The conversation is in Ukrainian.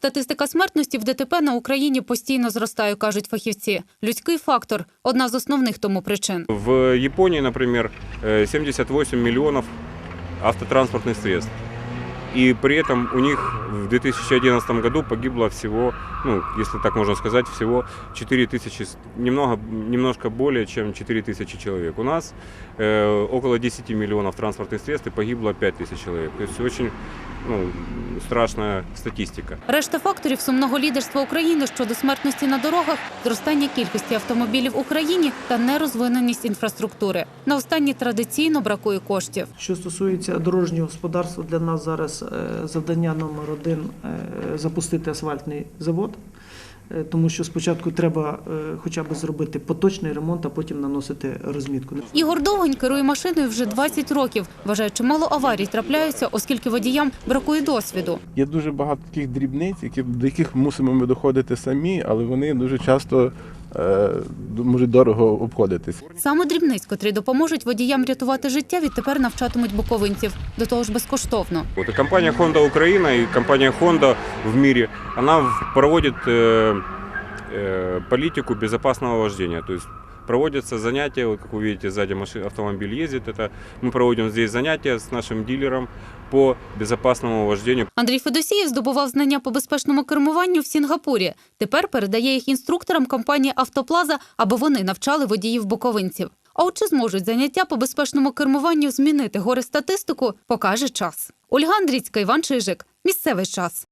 Статистика смертності в ДТП на Україні постійно зростає, кажуть фахівці. Людський фактор одна з основних тому причин. В Японии, например, э, 78 миллионов автотранспортных средств. И при этом у них в 2011 году погибло всего, ну, если так можно сказать, всего 4 тысячи, с- немного, немножко более, чем 4 тысячи человек. У нас э, около 10 миллионов транспортных средств и погибло 5 тысяч человек. То есть очень ну, страшна статистика. Решта факторів сумного лідерства України щодо смертності на дорогах, зростання кількості автомобілів в Україні та нерозвиненість інфраструктури. На останні традиційно бракує коштів. Що стосується дорожнього господарства, для нас зараз е, завдання номер один е, запустити асфальтний завод, тому що спочатку треба е, хоча б зробити поточний ремонт, а потім наносити розмітку. Ігор Довгань керує машиною вже 20 років. Вважає, чимало аварій трапляються, оскільки водіям бракує досвіду. Є дуже багато таких дрібниць, які, до яких мусимо ми доходити самі, але вони дуже часто е, можуть дорого обходитись. Саме дрібниць, котрі допоможуть водіям рятувати життя, відтепер навчатимуть буковинців. До того ж безкоштовно. Вот и компания Honda Украина и компания Honda в мире, она в- проводит э, э, политику безопасного вождения. То есть проводятся занятия, вот как вы видите, сзади машин, автомобиль ездит, это мы проводим здесь занятия с нашим дилером по безпечному вождению. Андрій Федосієв здобував знання по безпечному кермуванню в Сінгапурі. Тепер передає їх інструкторам компанії Автоплаза, аби вони навчали водіїв буковинців. А от чи зможуть заняття по безпечному кермуванню змінити горе статистику, покаже час. Ольга Андрійська, Іван Чижик. Місцевий час.